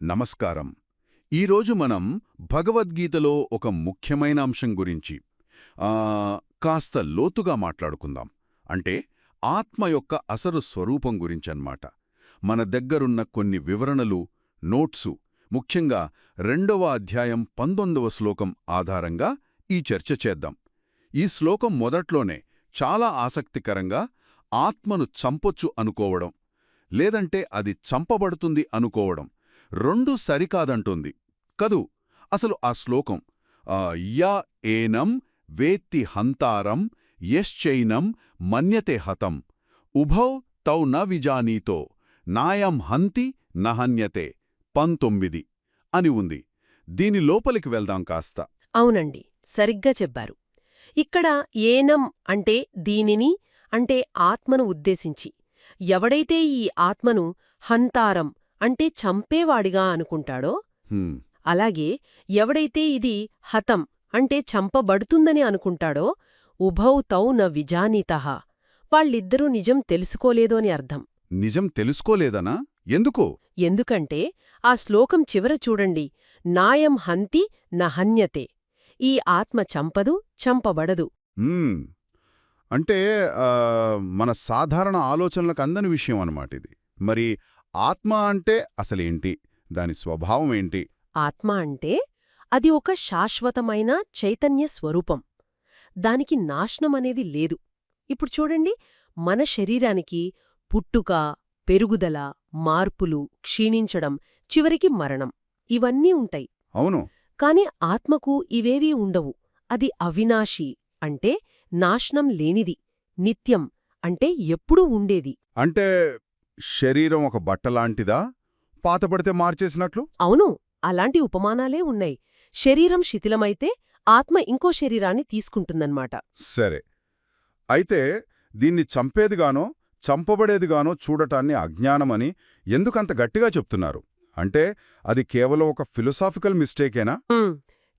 నమస్కారం. ఈరోజు మనం భగవద్గీతలో ఒక ముఖ్యమైన అంశం గురించి కాస్త లోతుగా మాట్లాడుకుందాం. అంటే ఆత్మ యొక్క అసలు స్వరూపం గురించన్నమాట. మన దగ్గరున్న కొన్ని వివరణలు నోట్సు ముఖ్యంగా రెండవ అధ్యాయం పంతొమ్మిదవ శ్లోకం ఆధారంగా ఈ చర్చ చేద్దాం. ఈ శ్లోకం మొదట్లోనే చాలా ఆసక్తికరంగా ఆత్మను చంపొచ్చు అనుకోవడం లేదంటే అది చంపబడుతుంది అనుకోవడం రెండు సరికాదంటోంది. కదూ? అసలు ఆ శ్లోకం ఆ, య ఏనం వేత్తి హంతారం యశ్చైనం మన్యతే హతం. ఉభౌ తౌ న విజానీతో నాయం హంతి నహన్యతే పంతొమ్మిది అని ఉంది. దీని లోపలికి వెళ్దాం కాస్త. అవునండి సరిగ్గా చెప్పారు. ఇక్కడ ఏనం అంటే దీనిని అంటే ఆత్మను ఉద్దేశించి. ఎవడైతే ఈ ఆత్మను హంతారం అంటే చంపేవాడిగా అనుకుంటాడో? అలాగే ఎవడైతే ఇది హతం అంటే చంపబడుతుందని అనుకుంటాడో? ఉభౌ తౌ న విజానీతః. వాళ్ళిద్దరూ నిజం తెలుసుకోలేదు అని అర్థం. నిజం తెలుసుకోలేదనా? ఎందుకు? ఎందుకంటే ఆ శ్లోకం చివర చూడండి. నాయం హంతి న హన్యతే. ఈ ఆత్మ చంపదు చంపబడదు. అంటే మన సాధారణ ఆలోచనలకు అందని విషయం అన్నమాట ఇది. మరి ఆత్మ అంటే అసలేంటి? దాని స్వభావం ఏంటి? ఆత్మ అంటే అది ఒక శాశ్వతమైన చైతన్య స్వరూపం. దానికి నాశనం అనేది లేదు. ఇప్పుడు చూడండి మన శరీరానికి పుట్టుక పెరుగుదల మార్పులు క్షీణించడం చివరికి మరణం ఇవన్నీ ఉంటాయి. అవును. కాని ఆత్మకు ఇవేవీ ఉండవు. అది అవినాశి అంటే నాశనం లేనిది. నిత్యం అంటే ఎప్పుడూ ఉండేది. అంటే శరీరం ఒక బట్టలాంటిదా పాతపడితే మార్చేసినట్లు? అవును అలాంటి ఉపమానాలే ఉన్నాయి. శరీరం శిథిలమైతే ఆత్మ ఇంకో శరీరాన్ని తీసుకుంటుందన్నమాట. సరే. అయితే దీన్ని చంపేదిగానో చంపబడేదిగానో చూడటాన్ని అజ్ఞానమని ఎందుకంత గట్టిగా చెప్తున్నారు? అంటే అది కేవలం ఒక ఫిలసాఫికల్ మిస్టేకేనా?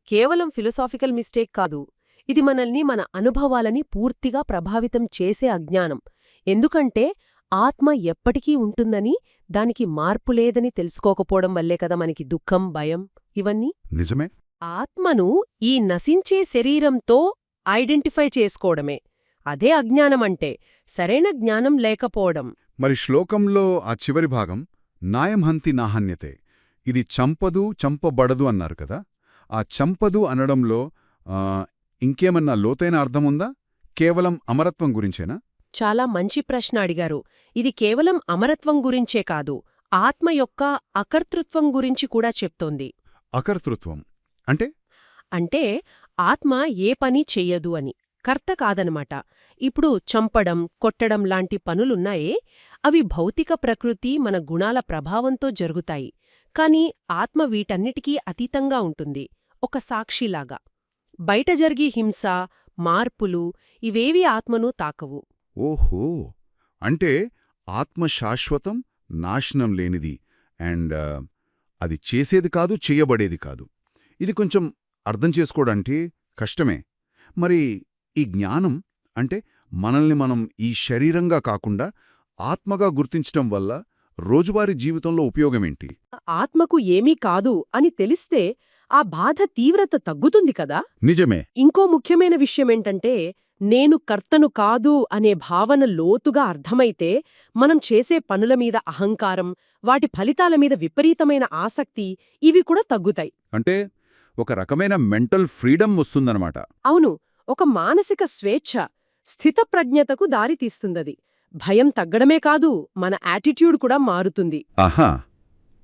కేవలం ఫిలసాఫికల్ మిస్టేక్ కాదు. ఇది మనల్ని మన అనుభవాలని పూర్తిగా ప్రభావితం చేసే అజ్ఞానం. ఎందుకంటే ఆత్మ ఎప్పటికీ ఉంటుందని దానికి మార్పు లేదని తెలుసుకోకపోవడం వల్లే కదా మనకి దుఃఖం భయం ఇవన్నీ? నిజమే. ఆత్మను ఈ నశించే శరీరంతో ఐడెంటిఫై చేసుకోవడమే. అదే అజ్ఞానమంటే సరైన జ్ఞానం లేకపోవడం. మరి శ్లోకంలో ఆ చివరి భాగం నాయంహంతి నాహన్యతే ఇది చంపదు చంపబడదు అన్నారు కదా. ఆ చంపదు అనడంలో ఇంకేమన్నా లోతైన అర్థముందా కేవలం అమరత్వం గురించేనా? చాలా మంచి ప్రశ్న అడిగారు. ఇది కేవలం అమరత్వం గురించే కాదు ఆత్మ యొక్క అకర్తృత్వం గురించి కూడా చెప్తోంది. అకర్తృత్వం? అంటే? అంటే ఆత్మ ఏ పని చెయ్యదు అని కర్త కాదనమాట. ఇప్పుడు చంపడం కొట్టడం లాంటి పనులున్నాయే అవి భౌతిక ప్రకృతి మన గుణాల ప్రభావంతో జరుగుతాయి. కాని ఆత్మ వీటన్నిటికీ అతీతంగా ఉంటుంది ఒక సాక్షిలాగా. బయట జరిగే హింస మార్పులు ఇవేవీ ఆత్మను తాకవు. ఓహో! అంటే ఆత్మ శాశ్వతం నాశనం లేనిది అండ్ అది చేసేది కాదు చేయబడేది కాదు. ఇది కొంచెం అర్థం చేసుకోవడానికి కష్టమే. మరి ఈ జ్ఞానం అంటే మనల్ని మనం ఈ శరీరంగా కాకుండా ఆత్మగా గుర్తించటం వల్ల రోజువారీ జీవితంలో ఉపయోగమేంటి? ఆత్మకు ఏమీ కాదు అని తెలిస్తే ఆ బాధ తీవ్రత తగ్గుతుంది కదా? నిజమే. ఇంకో ముఖ్యమైన విషయమేంటంటే నేను కర్తను కాదు అనే భావన లోతుగా అర్థమైతే మనం చేసే పనుల మీద అహంకారం వాటి ఫలితాల మీద విపరీతమైన ఆసక్తి ఇవి కూడా తగ్గుతాయి. అంటే ఒక రకమైన మెంటల్ ఫ్రీడమ్ వస్తుందన్నమాట. అవును ఒక మానసిక స్వేచ్ఛ స్థితప్రజ్ఞతకు దారితీస్తుందది భయం తగ్గడమే కాదు మన యాటిట్యూడ్ కూడా మారుతుంది. ఆహా!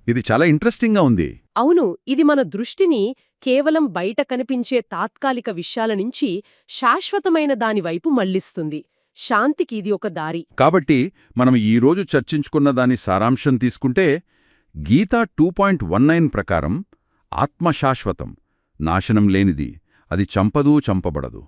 ఇది చాలా ఇంట్రెస్టింగ్గా ఉంది. అవును ఇది మన దృష్టిని కేవలం బయట కనిపించే తాత్కాలిక విషయాల నుంచి శాశ్వతమైన దానివైపు మళ్ళిస్తుంది శాంతికి ఇది ఒక దారి. కాబట్టి మనం ఈరోజు చర్చించుకున్న దాని సారాంశం తీసుకుంటే Gita two point one nine ప్రకారం ఆత్మ శాశ్వతం నాశనం లేనిది అది చంపదూ చంపబడదు.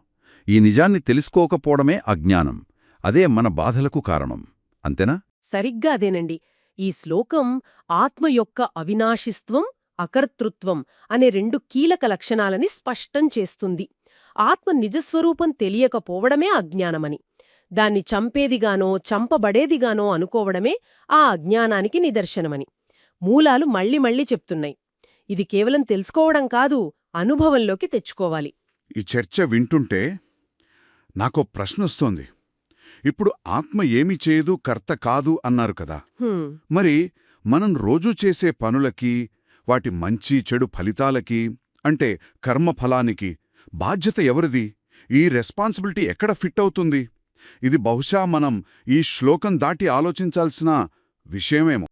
ఈ నిజాన్ని తెలుసుకోకపోవడమే అజ్ఞానం. అదే మన బాధలకు కారణం. అంతేనా? సరిగ్గా అదేనండి. ఈ శ్లోకం ఆత్మ యొక్క అవినాశిత్వం అకర్తృత్వం అనే రెండు కీలక లక్షణాలని స్పష్టం చేస్తుంది. ఆత్మ నిజస్వరూపం తెలియకపోవడమే అజ్ఞానమని. దాన్ని చంపేదిగానో చంపబడేదిగానో అనుకోవడమే ఆ అజ్ఞానానికి నిదర్శనమని. మూలాలు మళ్ళీ మళ్ళీ చెప్తున్నాయి. ఇది కేవలం తెలుసుకోవడం కాదు అనుభవంలోకి తెచ్చుకోవాలి. ఈ చర్చ వింటుంటే నాకో ప్రశ్న వస్తోంది. ఇప్పుడు ఆత్మ ఏమి చేయదు కర్త కాదు అన్నారు కదా. మరి మనం రోజూ చేసే పనులకి వాటి మంచి చెడు ఫలితాలకి అంటే కర్మఫలానికి బాధ్యత ఎవరిది? ఈ రెస్పాన్సిబిలిటీ ఎక్కడ ఫిట్ అవుతుంది? ఇది బహుశా మనం ఈ శ్లోకం దాటి ఆలోచించాల్సిన విషయమేమో.